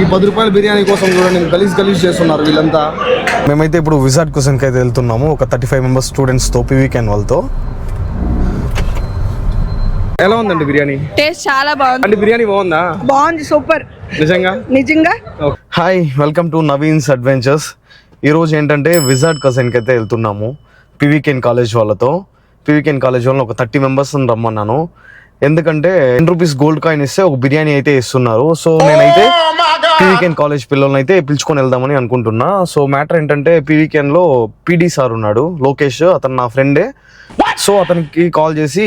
ఈ పది రూపాయల బిర్యానీ కోసం చూడండి గలీజ్ గలీజ్ చేస్తున్నారు వీళ్ళంతా. మేమైతే ఇప్పుడు విజాట్ క్వశ్చన్కి అయితే వెళ్తున్నాము. ఒక థర్టీ ఫైవ్ మెంబర్స్ స్టూడెంట్స్తో పీవీకెన్ వాళ్ళతో. ఎలా ఉందండి బిర్యానీ? టేస్ట్ చాలా బాగుంది. అంటే బిర్యానీ బాగుందా? బాగుంది సూపర్. నిజంగా? నిజంగా? Hi welcome to Naveen's adventures. ఈరోజు ఏంటంటే విజాట్ కసన్కి అయితే వెళ్తున్నాము. పీవీకెన్ కాలేజ్ వాళ్ళతో. పీవీకెన్ కాలేజ్ వాళ్ళని ఒక థర్టీ మెంబర్స్ రమ్మన్నాను. ఎందుకంటే టెన్ రూపీస్ గోల్డ్ కాయిన్ ఇస్తే ఒక బిర్యానీ అయితే ఇస్తున్నారు. సో నేనైతే పీవీకెన్ కాలేజ్ పిల్లల్ని అయితే పిలుచుకొని వెళ్దామని అనుకుంటున్నా. సో మ్యాటర్ ఏంటంటే పీవీకెన్లో పీడీ సార్ ఉన్నాడు లోకేష్. అతను నా ఫ్రెండే. సో అతనికి కాల్ చేసి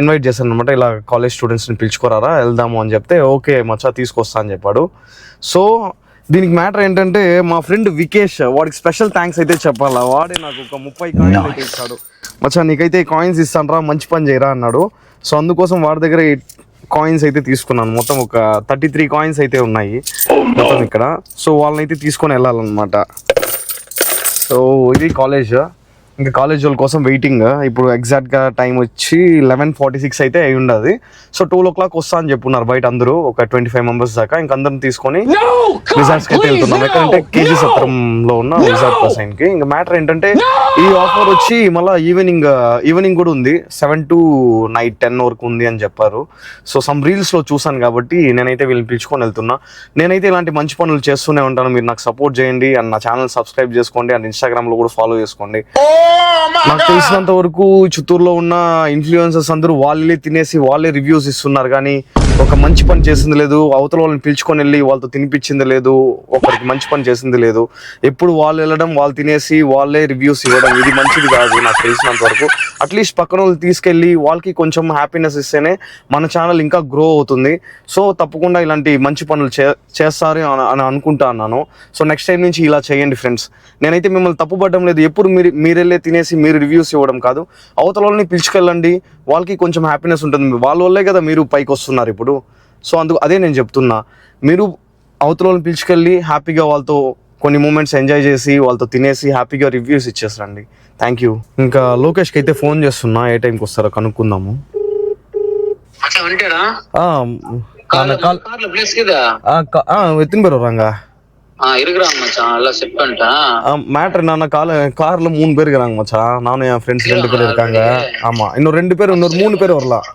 ఇన్వైట్ చేశాను అనమాట ఇలా కాలేజ్ స్టూడెంట్స్ని పిలుచుకోరారా వెళ్దాము అని చెప్తే ఓకే మచ్చా తీసుకొస్తా అని చెప్పాడు. సో దీనికి మ్యాటర్ ఏంటంటే మా ఫ్రెండ్ వికేష్ వాడికి స్పెషల్ థ్యాంక్స్ అయితే చెప్పాలా? వాడే నాకు ఒక ముప్పై కాయిన్స్ అయితే ఇచ్చాడు. మచ్చా నీకైతే కాయిన్స్ ఇస్తాను మంచి పని చేయరా అన్నాడు. సో అందుకోసం వాడి దగ్గర కాయిన్స్ అయితే తీసుకున్నాను. మొత్తం ఒక థర్టీ త్రీ కాయిన్స్ అయితే ఉన్నాయి. మొత్తం ఇక్కడ. సో వాళ్ళని అయితే తీసుకొని వెళ్ళాలన్నమాట. సో ఇది కాలేజ్ ఇంకా కాలేజ్ వాళ్ళ కోసం వెయిటింగ్ ఇప్పుడు ఎగ్జాక్ట్గా టైం వచ్చి లెవెన్ ఫార్టీ సిక్స్ అయితే అయి ఉండదు. సో టూ ఓ క్లాక్ వస్తా అని చెప్పున్నారు బయట అందరూ. ఒక ట్వంటీ ఫైవ్ మెంబర్స్ దాకా. ఇంక అందరం తీసుకొని రిసార్ట్స్కి అయితే వెళ్తున్నాం. ఎక్కడంటే కేజీ సత్రంలో ఉన్న రిసార్ట్కి. ఇంకా మ్యాటర్ ఏంటంటే ఈ ఆఫర్ వచ్చి మళ్ళీ ఈవినింగ్ ఈవినింగ్ కూడా ఉంది. సెవెన్ టు నైట్ టెన్ వరకు ఉంది అని చెప్పారు. సో సమ్ రీల్స్లో చూసాను కాబట్టి నేనైతే వీళ్ళని పిలుచుకొని వెళ్తున్నా. నేనైతే ఇలాంటి మంచి పనులు చేస్తూనే ఉంటాను. మీరు నాకు సపోర్ట్ చేయండి. అండ్ నా ఛానల్ సబ్స్క్రైబ్ చేసుకోండి. అండ్ ఇన్స్టాగ్రామ్లో కూడా ఫాలో చేసుకోండి. నాకు తెలిసినంత వరకు చిత్తూరులో ఉన్న ఇన్ఫ్లుయెన్సర్స్ అందరూ వాళ్ళే తినేసి వాళ్ళే రివ్యూస్ ఇస్తున్నారు కానీ ఒక మంచి పని చేసింది లేదు అవతల వాళ్ళని పిలుచుకొని వెళ్ళి వాళ్ళతో తినిపించింది లేదు ఒకరికి మంచి పని చేసింది లేదు. ఎప్పుడు వాళ్ళు వెళ్ళడం వాళ్ళు తినేసి వాళ్ళే రివ్యూస్ ఇవ్వడం ఇది మంచిది కాదు నాకు తెలిసినంత వరకు. అట్లీస్ట్ పక్కన వాళ్ళు తీసుకెళ్ళి వాళ్ళకి కొంచెం హ్యాపీనెస్ ఇస్తేనే మన ఛానల్ ఇంకా గ్రో అవుతుంది. సో తప్పకుండా ఇలాంటి మంచి పనులు చే చేస్తారు అని అని అనుకుంటా అన్నాను. సో నెక్స్ట్ టైం నుంచి ఇలా చేయండి ఫ్రెండ్స్ నేనైతే మిమ్మల్ని తప్పుపడడం లేదు. ఎప్పుడు మీరు మీరెళ్ళే తినేసి మీరు రివ్యూస్ ఇవ్వడం కాదు. అవతల వాళ్ళని పిలుచుకెళ్ళండి. వాళ్ళకి కొంచెం హ్యాపీనెస్ ఉంటుంది. వాళ్ళ వల్లే కదా మీరు పైకి వస్తున్నారు ఇప్పుడు. సో అందుకు అదే నేను చెప్తున్నా మీరు అవతల వాళ్ళని పిలుచుకెళ్ళి హ్యాపీగా వాళ్ళతో కొన్ని మూమెంట్స్ ఎంజాయ్ చేసి వాళ్ళతో తినేసి హ్యాపీగా రివ్యూస్ ఇచ్చేసరండి థ్యాంక్ యూ ఇంకా లోకేష్కి అయితే ఫోన్ చేస్తున్నా ఏ టైంకి వస్తారో కనుక్కుందాము అట్లా ఉంటాడా ఆ, கார்ல కాల్- கார்ல பிளேஸ் இருக்குதா ఆ, కా- ఆ, ఎత్తిన పేరు రంగా ஆ இருக்கிறாங்க மச்சான் எல்லாம் செட் பண்ணிட்டேன் மேட்ரு என்னன்னா கால கார்ல மூணு பேர் இருக்கிறாங்க மச்சான் நானும் என் ஃப்ரெண்ட்ஸ் ரெண்டு பேர் இருக்காங்க ஆமா இன்னொரு ரெண்டு பேர் இன்னொரு மூணு பேர் வரலாம்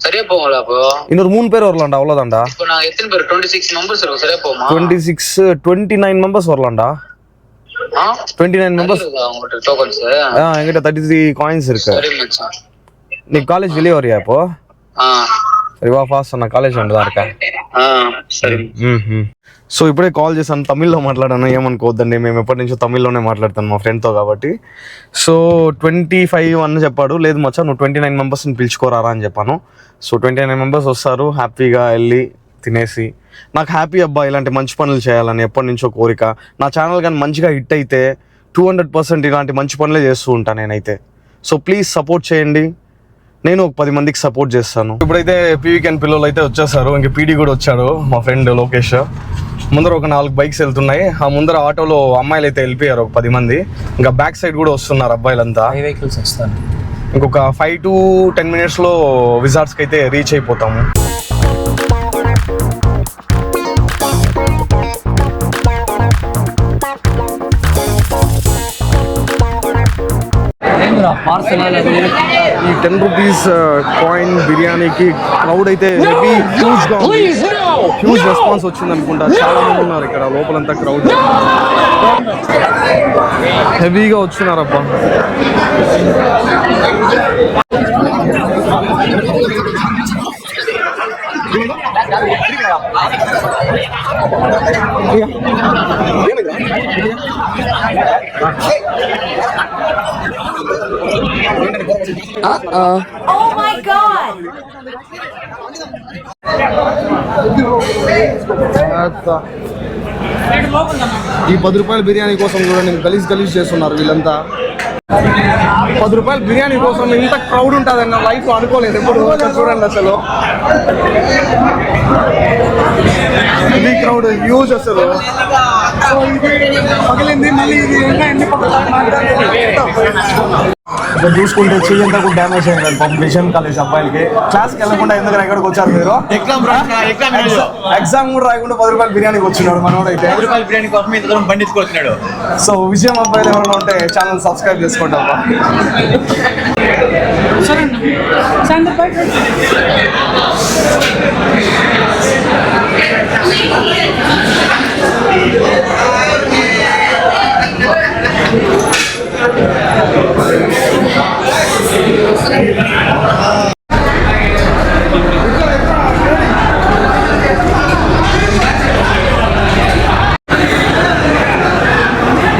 சரியா போகும்ல அப்போ இன்னொரு மூணு பேர் வரலாம்டா அவ்வளவுதான்டா. இப்போ நாங்க எத்தனை பேர்? 26 மெம்பர்ஸ் இருக்கோம் சரியா போகுமா? 26 29 மெம்பர்ஸ் வரலாம்டா. 29 மெம்பர்ஸ் உங்ககிட்ட டோக்கன்ஸ் ஆ என்கிட்ட 33 காயின்ஸ் இருக்கு. சரி மச்சான். நீ காலேஜ் வெளிய வரியா அப்போ ஆ. சரி வா ஃபாஸ்ட் நான் காலேஜ் வந்து தான் இருக்கேன். సరే. సో ఇప్పుడే కాల్ చేశాను తమిళ్ళో మాట్లాడాను ఏమనుకోవద్దండి మేము ఎప్పటి నుంచో తమిళ్ళోనే మాట్లాడతాను మా ఫ్రెండ్తో కాబట్టి. సో ట్వంటీ ఫైవ్ అని చెప్పాడు లేదు మచ్చా నువ్వు ట్వంటీ నైన్ మెంబర్స్ని పిలుచుకోరారా అని చెప్పాను. సో ట్వంటీ నైన్ మెంబర్స్ వస్తారు హ్యాపీగా వెళ్ళి తినేసి. నాకు హ్యాపీ అబ్బా ఇలాంటి మంచి పనులు చేయాలని ఎప్పటి నుంచో కోరిక. నా ఛానల్ కానీ మంచిగా హిట్ అయితే టూ హండ్రెడ్ పర్సెంట్ ఇలాంటి మంచి పనులే చేస్తూ ఉంటాను నేనైతే. సో ప్లీజ్ సపోర్ట్ చేయండి. నేను ఒక పది మందికి సపోర్ట్ చేస్తాను. ఇప్పుడైతే పీవీకెన్ పిల్లలు అయితే వచ్చేసారు. ఇంక పీడీ కూడా వచ్చాడు మా ఫ్రెండ్ లోకేష్. ముందర ఒక నాలుగు బైక్స్ వెళ్తున్నాయి. ఆ ముందర ఆటోలో అమ్మాయిలు అయితే వెళ్ళిపోయారు ఒక పది మంది. ఇంకా బ్యాక్ సైడ్ కూడా వస్తున్నారు అబ్బాయిలంతా. వెహికల్స్ వస్తాను ఇంకొక ఫైవ్ టు టెన్ మినిట్స్లో విజార్ట్స్కి అయితే రీచ్ అయిపోతాము. ఈ టెన్ రూపీస్ కాయిన్ బిర్యానీకి క్రౌడ్ అయితే హెవీ హ్యూజ్గా ఉంది. హ్యూజ్ రెస్పాన్స్ వచ్చింది అనుకుంటా. చాలా మంది ఉన్నారు ఇక్కడ లోపలంతా క్రౌడ్ హెవీగా వచ్చినారబ్బా. Oh my god! ఈ పది రూపాయల బిర్యానీ కోసం చూడండి గలీజ్ గలీజ్ చేస్తున్నారు వీళ్ళంతా పది రూపాయలు బిర్యానీ కోసం ఇంత క్రౌడ్ ఉంటుంది అన్న లైఫ్ అనుకోలేదు ఎప్పుడు చూడండి అసలు. ఇది క్రౌడ్ హ్యూజ్ అసలు. ఇది పగిలింది మళ్ళీ ఇది ఎన్ని పక్కన ఇక్కడ చూసుకుంటే చెయ్యి అంతా కూడా డ్యామేజ్ అయింది పాపం విజన్ కాలేజ్ అబ్బాయిలకి. క్లాస్కి వెళ్ళకుండా ఎందుకు ఎక్కడికి వచ్చారు మీరు? ఎగ్జామ్ ఎగ్జామ్ ఎగ్జామ్ కూడా రాయకుండా పది రూపాయలు బిర్యానీకి వచ్చినాడు మనోడైతే. ఐదు రూపాయల బిర్యానీ కోసం ఇంత దూరం బండి ఎత్తుకొచ్చినాడు సో విజయం అబ్బాయిలు ఎవరైనా ఉంటే ఛానల్ సబ్స్క్రైబ్ చేసుకుంటాం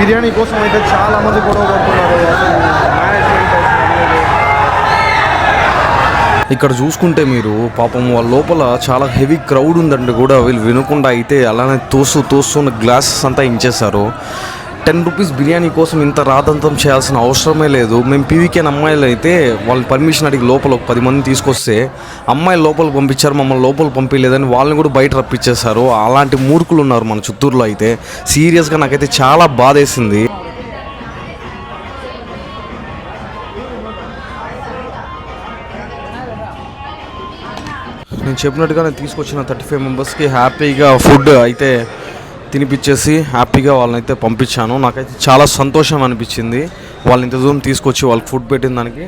బిర్యానీ కోసం అయితే చాలామంది గొడవ పడుతున్నారు. ఇక్కడ చూసుకుంటే మీరు పాపం వాళ్ళ లోపల చాలా హెవీ క్రౌడ్ ఉందండి కూడా. వీళ్ళు వినకుండా అయితే అలానే తోసు తోస్తున్న గ్లాసెస్ అంతా ఇంచేశారు. టెన్ రూపీస్ బిర్యానీ కోసం ఇంత రాదంతం చేయాల్సిన అవసరమే లేదు. మేము పీవీకే అమ్మాయిలు అయితే వాళ్ళని పర్మిషన్ అడిగి లోపల ఒక పది మంది తీసుకొస్తే అమ్మాయి లోపల పంపించారు మమ్మల్ని లోపల పంపించలేదని వాళ్ళని కూడా బయట రప్పించేశారు. అలాంటి మూర్ఖులు ఉన్నారు మన చిత్తూరులో అయితే. సీరియస్గా నాకైతే చాలా బాధేసింది. నేను చెప్పినట్టుగా నేను తీసుకొచ్చిన థర్టీ ఫైవ్ మెంబర్స్కి హ్యాపీగా ఫుడ్ అయితే తినిపించేసి హ్యాపీగా వాళ్ళని అయితే పంపించాను. నాకైతే చాలా సంతోషం అనిపించింది. వాళ్ళని ఇంత దూరం తీసుకొచ్చి వాళ్ళకి ఫుడ్ పెట్టిన దానికి.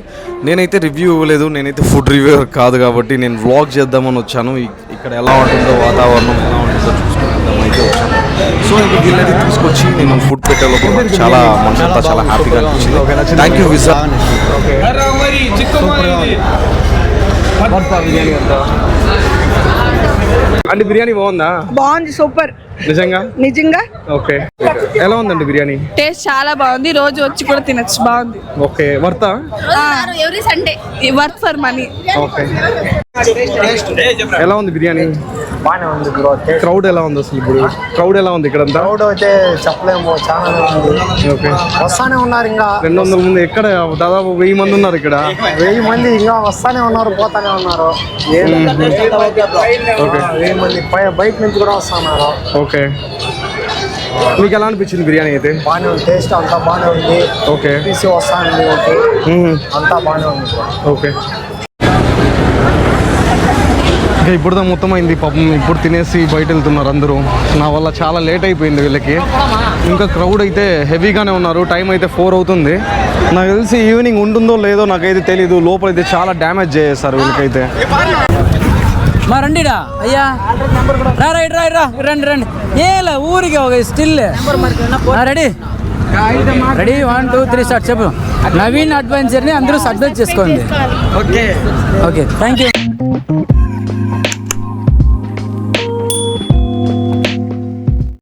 నేనైతే రివ్యూ ఇవ్వలేదు. నేనైతే ఫుడ్ రివ్యూవర్ కాదు కాబట్టి నేను వ్లాగ్ చేద్దామని వచ్చాను. ఇక్కడ ఎలా ఉంటుందో వాతావరణం ఎలా ఉంటుందో చూసుకుందాం అయితే వచ్చాను. సో ఇంక వీళ్ళైతే తీసుకొచ్చి నేను ఫుడ్ పెట్టే లోపల నాకు చాలా మనసంతా చాలా హ్యాపీగా అనిపించింది. థ్యాంక్ యూ విజా అంటే బిర్యానీ బాగుందా? బాగుంది సూపర్. నిజంగా? నిజంగా? ఓకే. ఎలా ఉందండి బిర్యానీ? టేస్ట్ చాలా బాగుంది. రోజు వచ్చి కూడా తినచ్చు. బాగుంది. Okay. వర్తా? Every Sunday. Work for money. Okay. ఎలా ఉంది బిర్యానీ? బాగానే ఉంది బ్రో క్రౌడ్ ఎలా ఉంది అసలు ఇప్పుడు? క్రౌడ్ ఎలా ఉంది ఇక్కడ క్రౌడ్ అయితే చెప్పలేము చాలా ఉంది. ఓకే. వస్తానే ఉన్నారు ఇంకా. రెండు వందల మంది ఎక్కడ? దాదాపు వెయ్యి మంది ఉన్నారు ఇక్కడ. వెయ్యి మంది ఇంకా వస్తానే ఉన్నారు పోతానే ఉన్నారు. ఓకే. వెయ్యి మంది బయట నుంచి కూడా వస్తున్నారు. ఓకే. మీకు ఎలా అనిపించింది బిర్యానీ అయితే? బాగానే ఉంది టేస్ట్ అంతా బాగానే ఉంది. ఓకే. తీసి వస్తానండి మ్మ్. అంతా బాగానే ఉంది ఓకే. ఇంకా ఇప్పుడు మొత్తం అయింది. పాపం ఇప్పుడు తినేసి బయట వెళ్తున్నారు అందరూ. నా వల్ల చాలా లేట్ అయిపోయింది వీళ్ళకి. ఇంకా క్రౌడ్ అయితే హెవీగానే ఉన్నారు. టైం అయితే ఫోర్ అవుతుంది. నాకు తెలిసి ఈవినింగ్ ఉంటుందో లేదో నాకైతే తెలీదు. లోపలైతే చాలా డ్యామేజ్ చేసేస్తారు వీళ్ళకైతే. మా రండిడా అయ్యా. రా రైట్ రా రా. రండి రండి. ఏలా ఊరికి ఒక still ready. Ready? One two three start చెప్పు. నవీన్ అడ్వెంచర్ని అందరూ సబ్మిట్ చేసుకోండి. Okay okay thank you